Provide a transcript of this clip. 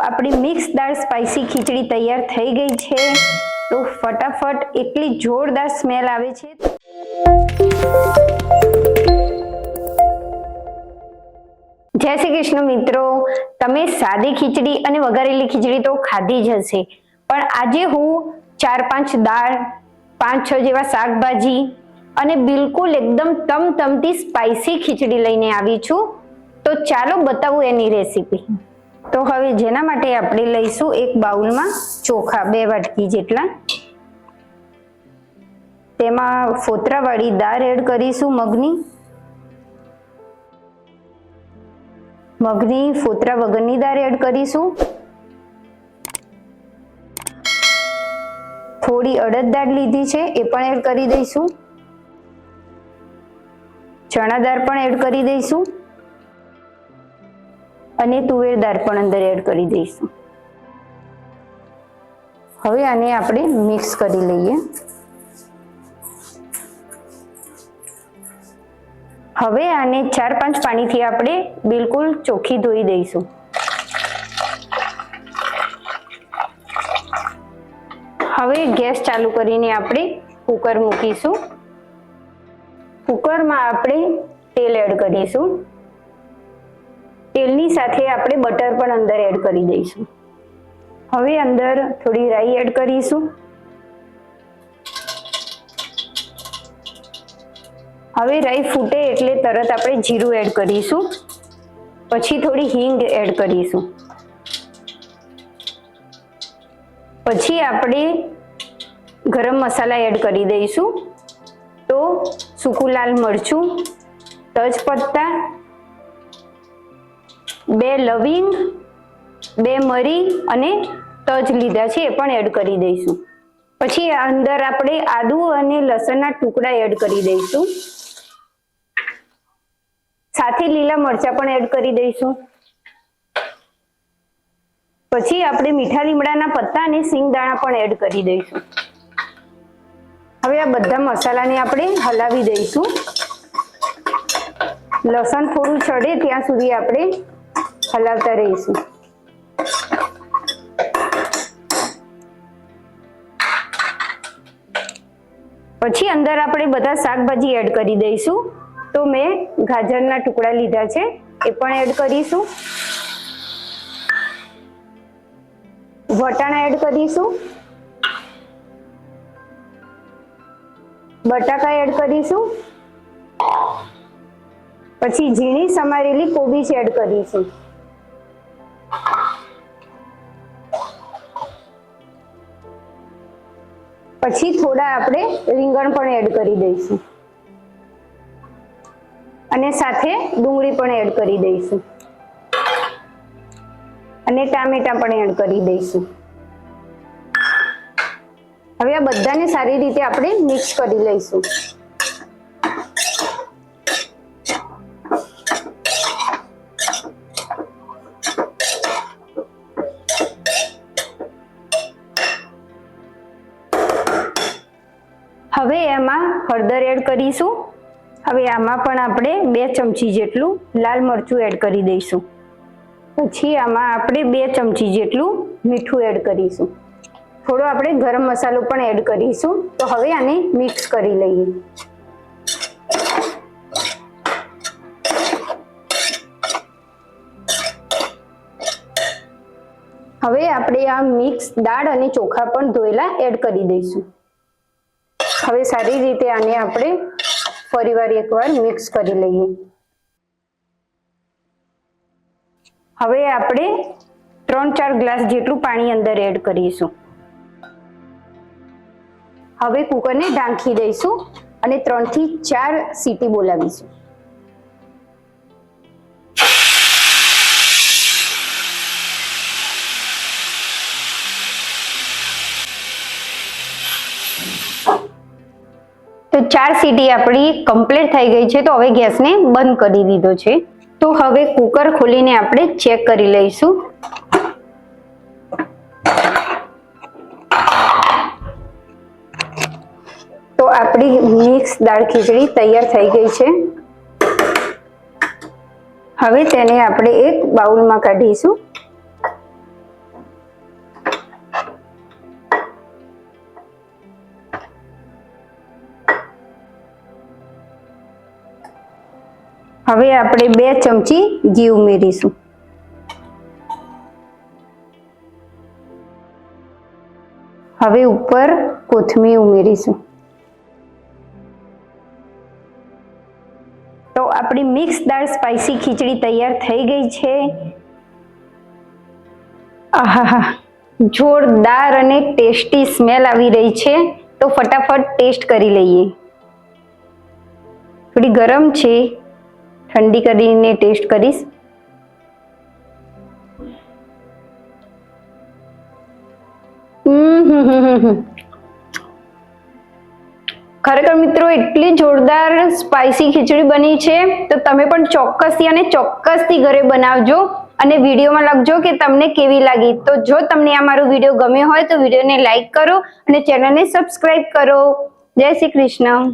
આપણી મિક્સ દાળ સ્પાઈસી ખીચડી તૈયાર થઈ ગઈ છે. તો ફટાફટ એટલી જોરદાર સ્મેલ આવે છે. જય શ્રી કૃષ્ણ મિત્રો. તમે સાદી ખીચડી અને વઘારેલી ખીચડી તો ખાધી જ હશે. પણ આજે હું ચાર પાંચ દાળ, પાંચ છ જેવા શાકભાજી અને બિલકુલ એકદમ તમતમતી સ્પાઈસી ખીચડી લઈને આવી છું. તો ચાલો બતાવું એની રેસીપી. તો હવે જેના માટે આપણે લઈશું એક બાઉલમાં ચોખા, બે વાટકી જેટલા. તેમાં ફોતરાવાળી દાળ એડ કરીશું મગની. મગની, ફોતરા વગરની દાળ એડ કરીશું. થોડી અડદ દાળ લીધી છે, એ પણ એડ કરી દઈશું. ચણા દાળ પણ એડ કરી દઈશું. અને તુવેર દાળ પણ અંદર એડ કરી દઈશું. હવે આને આપણે મિક્સ કરી લઈએ. હવે આને ચાર પાંચ પાણીથી આપણે બિલકુલ ચોખ્ખી ધોઈ દઈશું. હવે ગેસ ચાલુ કરીને આપણે કુકર મૂકીશું. કુકરમાં આપણે તેલ એડ કરીશું. તેલની સાથે આપણે બટર પણ અંદર એડ કરી દઈશું. હવે અંદર થોડી રાઈ એડ કરીશું. હવે રાઈ ફૂટે એટલે તરત આપણે જીરું એડ કરીશું. પછી થોડી હિંગ એડ કરીશું. પછી આપણે ગરમ મસાલા એડ કરી દઈશું. તો સૂકું લાલ મરચું તજપત્તા બે લવિંગ, બે મરી અને તજ લીધા છે, એ પણ એડ કરી દઈશું. પછી અંદર આપણે આદુ અને લસણના ટુકડા એડ કરી દઈશું. સાથે લીલા મરચા પણ એડ કરી દઈશું. પછી આપણે મીઠા લીમડાના પત્તા અને સિંગદાણા પણ એડ કરી દઈશું. હવે આ બધા મસાલાને આપણે હલાવી દઈશું. લસણ થોડું ચડે ત્યાં સુધી આપણે હલાવતા રહીશું પછી અંદર આપણે બધા શાકભાજી એડ કરી દઈશું. તો મેં ગાજરના ટુકડા લીધા છે, એ પણ એડ કરીશું. વટાણા એડ કરીશું. બટાકા એડ કરીશું. પછી ઝીણી સમારેલી કોબીજ એડ કરીશું. પછી થોડા આપણે રીંગણ પણ એડ કરી દઈશું. અને સાથે ડુંગળી પણ એડ કરી દઈશું. અને ટામેટા પણ એડ કરી દઈશું. હવે આ બધાને સારી રીતે આપણે મિક્સ કરી લઈશું. હળદર એડ કરીશું. હવે આમાં પણ આપણે બે ચમચી જેટલું લાલ મરચું એડ કરી દઈશું. પછી આમાં આપણે બે ચમચી જેટલું મીઠું એડ કરીશું. થોડો આપણે ગરમ મસાલો પણ એડ કરીશું. તો હવે આને મિક્સ કરી લઈએ. હવે આપણે આ મિક્સ દાળ અને ચોખા પણ ધોયેલા એડ કરી દઈશું. હવે સારી રીતે આને આપણે ફરીવાર એકવાર મિક્સ કરી લઈએ. હવે આપણે ત્રણ ચાર ગ્લાસ જેટલું પાણી અંદર એડ કરીશું. હવે કુકરને ઢાંકી દઈશું અને ત્રણથી ચાર સીટી બોલાવીશું. તો ચાર સીટી આપણી કમ્પ્લીટ થઈ ગઈ છે, તો હવે ગેસને બંધ કરી દીધો છે. તો હવે કુકર ખોલીને આપણે ચેક કરી લઈશું. તો આપણી મિક્સ દાળ ખીચડી તૈયાર થઈ ગઈ છે. હવે તેને આપણે એક બાઉલમાં કાઢીશું. હવે આપણે બે ચમચી ઘી ઉમેરીશું. હવે ઉપર કોથમીર ઉમેરીશું. તો આપણી મિક્સ દાળ સ્પાઈસી ખીચડી તૈયાર થઈ ગઈ છે. આહાહા, જોરદાર અને ટેસ્ટી સ્મેલ આવી રહી છે. તો ફટાફટ ટેસ્ટ કરી લઈએ. થોડી ગરમ છે. ઠંડી કરીને ટેસ્ટ કરીશ. ખરેખર મિત્રો, એટલી જોરદાર સ્પાઇસી ખીચડી બની છે, તો તમે પણ ચોક્કસથી અને ચોક્કસથી ઘરે બનાવજો અને વિડીયોમાં લખજો કે તમને કેવી લાગી. તો જો તમને આ મારો વીડિયો ગમ્યો હોય તો વિડીયોને લાઈક કરો અને ચેનલને સબસ્ક્રાઇબ કરો. જય શ્રી કૃષ્ણ.